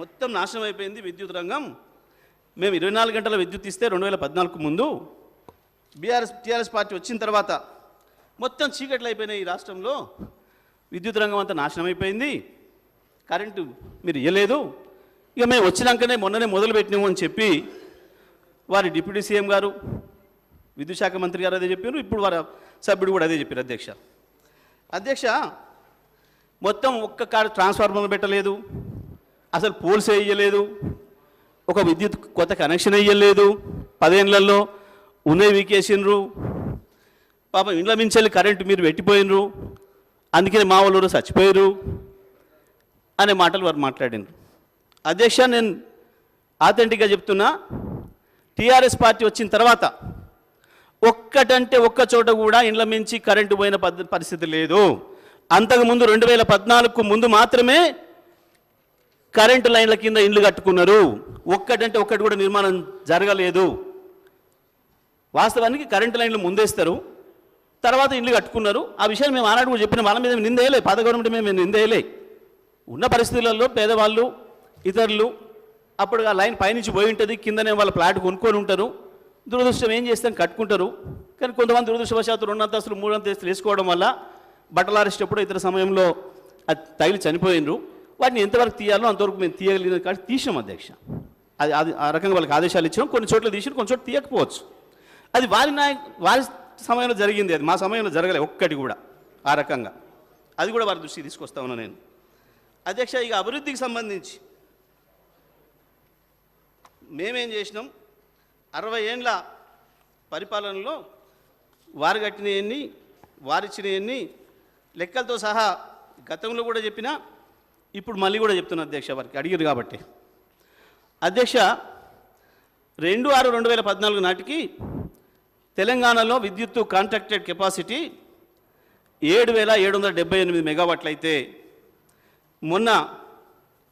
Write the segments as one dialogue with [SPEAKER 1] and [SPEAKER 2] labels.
[SPEAKER 1] మొత్తం నాశనం అయిపోయింది విద్యుత్ రంగం. మేము ఇరవై నాలుగు గంటల విద్యుత్ ఇస్తే రెండు వేల పద్నాలుగు ముందు బీఆర్ఎస్ టీఆర్ఎస్ పార్టీ వచ్చిన తర్వాత మొత్తం చీకట్లు అయిపోయినాయి ఈ రాష్ట్రంలో. విద్యుత్ రంగం అంతా నాశనం అయిపోయింది. కరెంటు మీరు ఇవ్వలేదు ఇక మేము వచ్చినాకనే మొన్ననే మొదలుపెట్టినాము అని చెప్పి వారి డిప్యూటీ సీఎం గారు విద్యుత్ శాఖ మంత్రి గారు అదే చెప్పారు. ఇప్పుడు వారి సభ్యుడు కూడా అదే చెప్పారు అధ్యక్ష. అధ్యక్ష మొత్తం ఒక్క కారు ట్రాన్స్ఫార్మర్ పెట్టలేదు. అసలు పోల్స్ వేయలేదు. ఒక విద్యుత్ కొత్త కనెక్షన్ వేయలేదు. పదేళ్ళల్లో ఉన్నవి వీకేసినరు పాపం ఇండ్ల మించాలి కరెంటు మీరు పెట్టిపోయినరు అందుకని మా వాళ్ళు చచ్చిపోయారు అనే మాటలు వారు మాట్లాడినరు అధ్యక్ష నేను ఆథెంటిక్గా చెప్తున్నా. టీఆర్ఎస్ పార్టీ వచ్చిన తర్వాత ఒక్కటంటే ఒక్క చోట కూడా ఇండ్ల మించి కరెంటు పోయిన పరిస్థితి లేదు. అంతకుముందు రెండు వేల పద్నాలుగుకు ముందు మాత్రమే కరెంటు లైన్ల కింద ఇండ్లు కట్టుకున్నారు. ఒక్కటంటే ఒక్కటి కూడా నిర్మాణం జరగలేదు. వాస్తవానికి కరెంటు లైన్లు ముందేస్తారు. తర్వాత ఇండ్లు కట్టుకున్నారు. ఆ విషయాన్ని మేము ఆనాడు కూడా చెప్పిన. వాళ్ళ మీద నిందేయలే పాత గవర్నమెంట్ మేము నిందేయలే ఉన్న పరిస్థితులలో పేదవాళ్ళు ఇతరులు అప్పుడు ఆ లైన్ పైనుంచి పోయి ఉంటుంది. కిందనే వాళ్ళ ఫ్లాట్ కొనుక్కొని ఉంటారు. దురదృష్టం ఏం చేస్తాం? కట్టుకుంటారు. కానీ కొంతమంది దురదృష్టవశాత్తు రెండు అంతస్తులు మూడు అంతస్తులు వేసుకోవడం వల్ల బట్టలు ఆరేసేటప్పుడు ఇతర సమయంలో అది తగిలి చనిపోయినరు. వాటిని ఎంతవరకు తీయాలో అంతవరకు మేము తీయగలిగిన కానీ తీసాం అధ్యక్ష. అది అది ఆ రకంగా వాళ్ళకి ఆదేశాలు ఇచ్చాం. కొన్ని చోట్ల తీసి కొన్ని చోట్ల తీయకపోవచ్చు. అది వారి నాయక వారి సమయంలో జరిగింది అది. మా సమయంలో జరగలే ఒక్కటి కూడా ఆ రకంగా. అది కూడా వారి దృష్టికి తీసుకొస్తా ఉన్నా నేను. అధ్యక్ష ఇక అభివృద్ధికి సంబంధించి మేమేం చేసినాం? అరవై ఏండ్ల పరిపాలనలో వారు కట్టినవన్నీ వారిచ్చినవన్నీ లెక్కలతో సహా గతంలో కూడా చెప్పినా ఇప్పుడు మళ్ళీ కూడా చెప్తున్నా అధ్యక్ష వారికి అడిగారు కాబట్టి. అధ్యక్ష రెండు ఆరు రెండు వేల పద్నాలుగు నాటికి తెలంగాణలో విద్యుత్తు కాంట్రాక్టెడ్ కెపాసిటీ ఏడు వేల ఏడు వందల డెబ్బై ఎనిమిది మెగావాట్లు అయితే మొన్న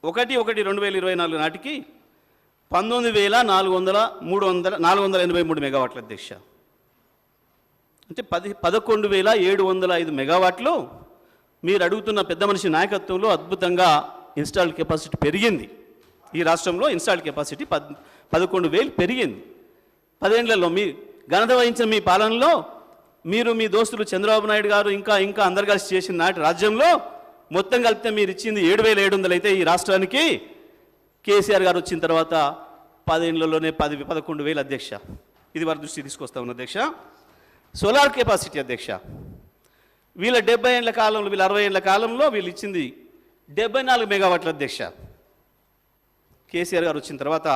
[SPEAKER 1] ఒకటి ఒకటి రెండు వేల ఇరవై నాలుగు నాటికి పంతొమ్మిది వేల నాలుగు వందల మూడు వందల నాలుగు వందల ఎనభై మూడు మెగావాట్ల అధ్యక్ష. అంటే పది పదకొండు వేల ఏడు వందల ఐదు మెగావాట్లు మీరు అడుగుతున్న పెద్ద మనిషి నాయకత్వంలో అద్భుతంగా ఇన్స్టాల్డ్ కెపాసిటీ పెరిగింది. ఈ రాష్ట్రంలో ఇన్స్టాల్డ్ కెపాసిటీ పద్ పదకొండు వేలు పెరిగింది. పదేళ్ళలో మీ ఘనత వహించిన మీ పాలనలో మీరు మీ దోస్తులు చంద్రబాబు నాయుడు గారు ఇంకా ఇంకా అందరు కలిసి చేసిన నాటి రాజ్యంలో మొత్తం కలిపితే మీరు ఇచ్చింది ఏడు వేల ఏడు వందలు అయితే ఈ రాష్ట్రానికి కేసీఆర్ గారు వచ్చిన తర్వాత పదేళ్ళలోనే పది పదకొండు వేలు అధ్యక్ష. ఇది వారి దృష్టి తీసుకొస్తా ఉన్న అధ్యక్ష. సోలార్ కెపాసిటీ అధ్యక్ష. వీళ్ళ డెబ్బై ఏళ్ళ కాలంలో వీళ్ళ అరవై ఏళ్ళ కాలంలో వీళ్ళు ఇచ్చింది డెబ్బై నాలుగు మెగావాట్ల అధ్యక్ష. కేసీఆర్ గారు వచ్చిన తర్వాత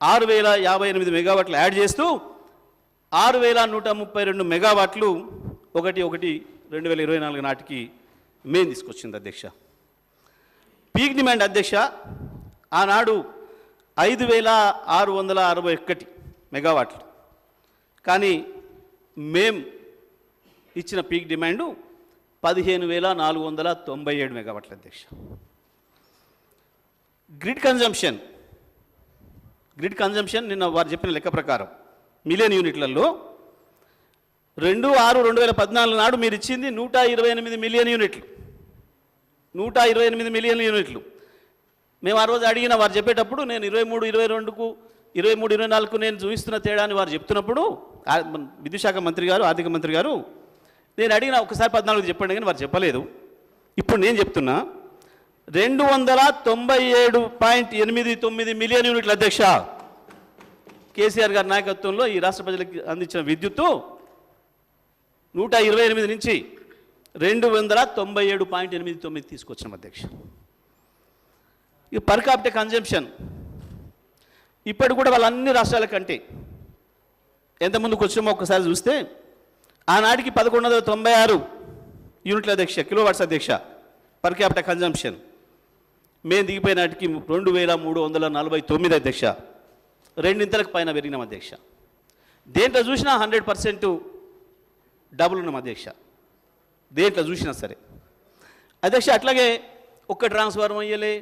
[SPEAKER 1] ఆరు వేల యాభై ఎనిమిది మెగావాట్లు యాడ్ చేస్తూ ఆరు వేల నూట ముప్పై రెండు మెగావాట్లు ఒకటి ఒకటి రెండు వేల ఇరవై నాలుగు నాటికి మెయిన్ తీసుకొచ్చింది అధ్యక్ష. పీక్ డిమాండ్ అధ్యక్ష ఆనాడు ఐదు వేల ఆరు వందల అరవై ఒకటి మెగావాట్లు. కానీ మేం ఇచ్చిన పీక్ డిమాండు పదిహేను వేల నాలుగు వందల తొంభై ఏడు మెగావాట్ల అధ్యక్ష. Grid consumption. గ్రిడ్ కన్జంప్షన్ నిన్న వారు చెప్పిన లెక్క ప్రకారం మిలియన్ యూనిట్లలో రెండు ఆరు రెండు వేల పద్నాలుగు నాడు మీరు ఇచ్చింది నూట ఇరవై ఎనిమిది మిలియన్ యూనిట్లు. నూట ఇరవై ఎనిమిది మిలియన్ యూనిట్లు. మేము ఆ రోజు అడిగిన వారు చెప్పేటప్పుడు నేను ఇరవై మూడు ఇరవై రెండుకు ఇరవై మూడు ఇరవై నాలుగుకు నేను చూపిస్తున్న తేడా అని వారు చెప్తున్నప్పుడు విద్యుశాఖ మంత్రి గారు ఆర్థిక మంత్రి గారు నేను అడిగిన ఒకసారి పద్నాలుగు చెప్పండి కానీ వారు చెప్పలేదు. ఇప్పుడు నేను చెప్తున్నా రెండు వందల తొంభై ఏడు పాయింట్ ఎనిమిది తొమ్మిది మిలియన్ యూనిట్ల అధ్యక్ష కేసీఆర్ గారి నాయకత్వంలో ఈ రాష్ట్ర ప్రజలకు అందించిన విద్యుత్తు నూట ఇరవై ఎనిమిది నుంచి రెండు వందల తొంభై ఏడు పాయింట్ ఎనిమిది తొమ్మిది తీసుకొచ్చిన అధ్యక్ష. ఇక పర్ కాపిట కన్జంప్షన్ ఇప్పటి కూడా వాళ్ళ అన్ని రాష్ట్రాల కంటే ఎంత ముందుకు వచ్చామో ఒక్కసారి చూస్తే ఆనాటికి పదకొండు వందల తొంభై ఆరు యూనిట్ల అధ్యక్ష కిలోవాట్స్ అధ్యక్ష పర్ క్యాపిటల్ కన్జంప్షన్ మేము దిగిపోయిన నాటికి రెండు వేల మూడు వందల నలభై తొమ్మిది అధ్యక్ష. రెండింతలకు పైన పెరిగినాం అధ్యక్ష. దేంట్లో చూసినా హండ్రెడ్ పర్సెంట్ డబుల్ ఉన్నాం అధ్యక్ష. దేంట్లో చూసినా సరే. అధ్యక్ష అట్లాగే ఒక్క ట్రాన్స్ఫార్మ్ అయ్యలే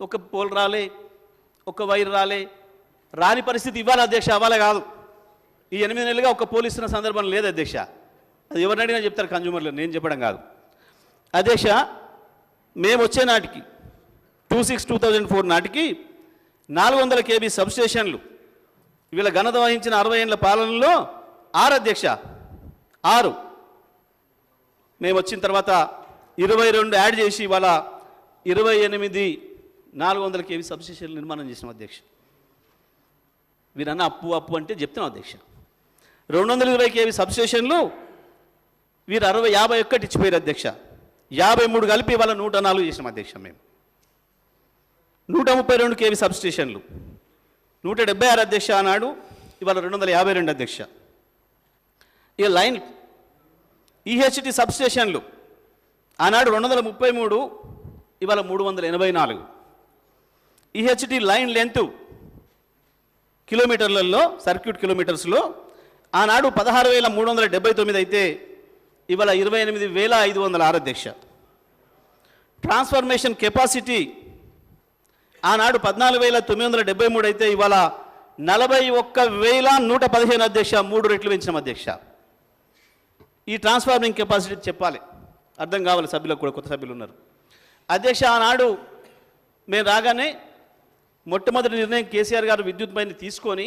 [SPEAKER 1] ఒక పోల్ రాలే ఒక వైర్ రాలే రాని పరిస్థితి ఇవ్వాలి అధ్యక్ష అవ్వాలి కాదు. ఈ ఎనిమిది నెలలుగా ఒక పోలీసున్న సందర్భం లేదు అధ్యక్ష. అది ఎవరిని అడిగినా చెప్తారు కన్జ్యూమర్లు నేను చెప్పడం కాదు. అధ్యక్ష మేము వచ్చే నాటికి two six two thousand four నాటికి నాలుగు వందల కేబీ సబ్స్టేషన్లు వీళ్ళ ఘనత వహించిన అరవై ఏళ్ళ పాలనలో ఆరు అధ్యక్ష ఆరు. మేము వచ్చిన తర్వాత ఇరవై రెండు యాడ్ చేసి ఇవాళ ఇరవై ఎనిమిది నాలుగు వందల కేవీ సబ్స్టేషన్లు నిర్మాణం చేసిన అధ్యక్ష. వీరన్న అప్పు అప్పు అంటే చెప్తున్నాం అధ్యక్ష. రెండు వందల ఇరవై కేవీ సబ్స్టేషన్లు వీరు అరవై యాభై ఒక్కటి ఇచ్చిపోయారు అధ్యక్ష. యాభై మూడు కలిపి ఇవాళ నూట నాలుగు చేసినాం అధ్యక్ష మేము. నూట ముప్పై రెండు కేవీ సబ్స్టేషన్లు. నూట డెబ్బై ఆరు అధ్యక్ష అన్నాడు ఇవాళ రెండు వందల యాభై రెండు అధ్యక్ష. ఇక లైన్ ఈహెచ్టి సబ్స్టేషన్లు. ఆనాడు రెండు వందల ముప్పై మూడు ఇవాళ మూడు వందల ఎనభై నాలుగు. ఈహెచ్టి లైన్ లెంత్ కిలోమీటర్లలో సర్క్యూట్ కిలోమీటర్స్లో ఆనాడు పదహారు వేల మూడు వందల డెబ్బై తొమ్మిది అయితే ఇవాళ ఇరవై ఎనిమిది వేల ఐదు వందల ఆరు అధ్యక్ష. ట్రాన్స్ఫర్మేషన్ కెపాసిటీ ఆనాడు పద్నాలుగు వేల తొమ్మిది వందల డెబ్బై మూడు అయితే ఇవాళ నలభై ఒక్క వేల నూట పదిహేను అధ్యక్ష మూడు రెట్లు పెంచిన అధ్యక్ష. ఈ ట్రాన్స్ఫార్మింగ్ కెపాసిటీ చెప్పాలి. అర్థం కావాలి సభ్యులకు కూడా కొత్త సభ్యులు ఉన్నారు. అధ్యక్ష ఆనాడు మేము రాగానే మొట్టమొదటి నిర్ణయం కేసీఆర్ గారు విద్యుత్ పైన తీసుకొని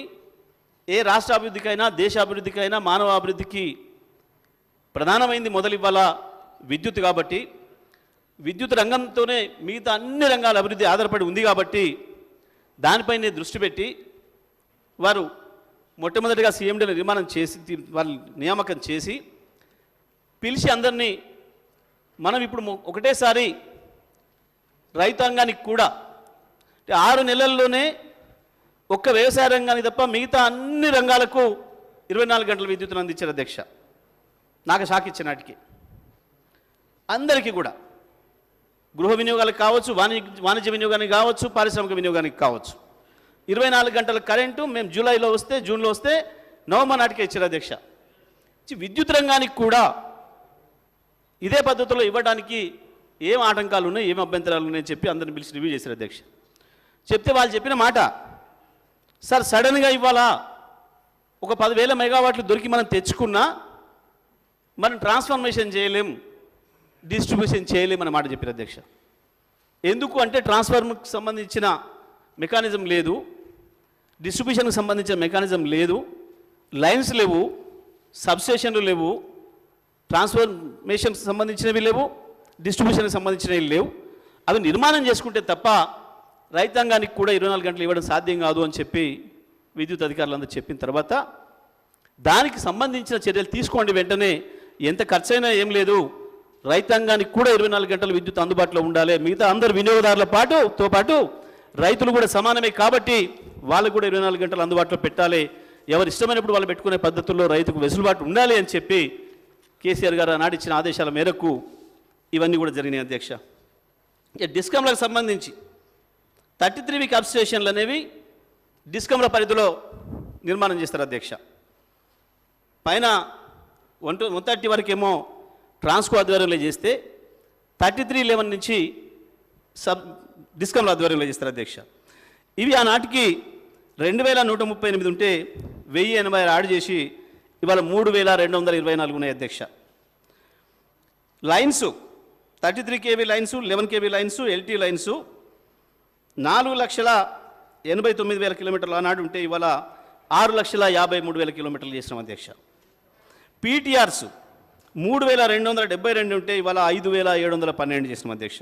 [SPEAKER 1] ఏ రాష్ట్ర అభివృద్ధికైనా దేశ అభివృద్ధికైనా మానవ అభివృద్ధికి ప్రధానమైంది మొదలివ్వాలా విద్యుత్ కాబట్టి విద్యుత్ రంగంతోనే మిగతా అన్ని రంగాల అభివృద్ధి ఆధారపడి ఉంది కాబట్టి దానిపైనే దృష్టి పెట్టి వారు మొట్టమొదటిగా సీఎండీని నిర్మాణం చేసి వాళ్ళు నియామకం చేసి పిలిచి అందరినీ మనం ఇప్పుడు ఒకటేసారి రైతాంగానికి కూడా ఆరు నెలల్లోనే ఒక్క వ్యవసాయ రంగానికి తప్ప మిగతా అన్ని రంగాలకు ఇరవై నాలుగు గంటల విద్యుత్తును అందించారు అధ్యక్ష. నాకు షాక్ ఇచ్చే నాటికి. అందరికీ కూడా. గృహ వినియోగాలకు కావచ్చు వాణిజ్య వాణిజ్య వినియోగానికి కావచ్చు పారిశ్రామిక వినియోగానికి కావచ్చు. ఇరవై నాలుగు గంటల కరెంటు మేము జూలైలో వస్తే జూన్లో వస్తే నవంబర్ నాటికే ఇచ్చారు అధ్యక్ష. విద్యుత్ రంగానికి కూడా ఇదే పద్ధతిలో ఇవ్వడానికి ఏం ఆటంకాలు ఉన్నాయి ఏం అభ్యంతరాలు ఉన్నాయని చెప్పి అందరిని పిలిచి రివ్యూ చేశారు అధ్యక్ష. చెప్తే వాళ్ళు చెప్పిన మాట సార్ సడన్గా ఇవ్వాలా ఒక పదివేల మెగావాట్లు దొరికి మనం తెచ్చుకున్నా మనం ట్రాన్స్ఫర్మేషన్ చేయలేం డిస్ట్రిబ్యూషన్ చేయలేం అన్నమాట చెప్పారు అధ్యక్ష. ఎందుకు అంటే ట్రాన్స్ఫార్మర్కి సంబంధించిన మెకానిజం లేదు డిస్ట్రిబ్యూషన్కి సంబంధించిన మెకానిజం లేదు లైన్స్ లేవు సబ్స్టేషన్లు లేవు ట్రాన్స్ఫర్మేషన్కి సంబంధించినవి లేవు డిస్ట్రిబ్యూషన్కి సంబంధించినవి లేవు. అవి నిర్మాణం చేసుకుంటే తప్ప రైతాంగానికి కూడా ఇరవై నాలుగు గంటలు ఇవ్వడం సాధ్యం కాదు అని చెప్పి విద్యుత్ అధికారులందరూ చెప్పిన తర్వాత దానికి సంబంధించిన చర్యలు తీసుకోండి వెంటనే. ఎంత ఖర్చైనా ఏం లేదు. రైతాంగానికి కూడా ఇరవై నాలుగు గంటలు విద్యుత్ అందుబాటులో ఉండాలి. మిగతా అందరు వినియోగదారుల పాటుతో పాటు రైతులు కూడా సమానమే కాబట్టి వాళ్ళకు కూడా ఇరవై నాలుగు గంటలు అందుబాటులో పెట్టాలి. ఎవరు ఇష్టమైనప్పుడు వాళ్ళు పెట్టుకునే పద్ధతుల్లో రైతుకు వెసులుబాటు ఉండాలి అని చెప్పి కేసీఆర్ గారు ఆనాడు ఇచ్చిన ఆదేశాల మేరకు ఇవన్నీ కూడా జరిగినాయి అధ్యక్ష. ఇక సంబంధించి థర్టీ త్రీ వీక్ అబ్స్టేషన్లు అనేవి డిస్కమ్ల పరిధిలో నిర్మాణం చేస్తారు అధ్యక్ష. పైన వన్ టూ వన్ థర్టీ వరకేమో ట్రాన్స్కో ఆధ్వర్యంలో చేస్తే థర్టీ త్రీ లెవెన్ నుంచి సబ్ డిస్కమ్ల ఆధ్వర్యంలో చేస్తారు అధ్యక్ష. ఇవి ఆనాటికి రెండు వేల నూట ముప్పై ఎనిమిది ఉంటే వెయ్యి ఎనభై ఆరు చేసి ఇవాళ మూడు వేల రెండు వందల ఇరవై నాలుగు ఉన్నాయి అధ్యక్ష. Lines thirty three KV lines eleven KV lines LT lines నాలుగు లక్షల ఎనభై తొమ్మిది వేల కిలోమీటర్లు ఆనాడు ఉంటే ఇవాళ ఆరు లక్షల యాభై మూడు వేల కిలోమీటర్లు చేసిన అధ్యక్ష. పీటీఆర్స్ మూడు వేల రెండు వందల డెబ్బై రెండు ఉంటే ఇవాళ ఐదు వేల ఏడు వందల పన్నెండు చేసిన అధ్యక్ష.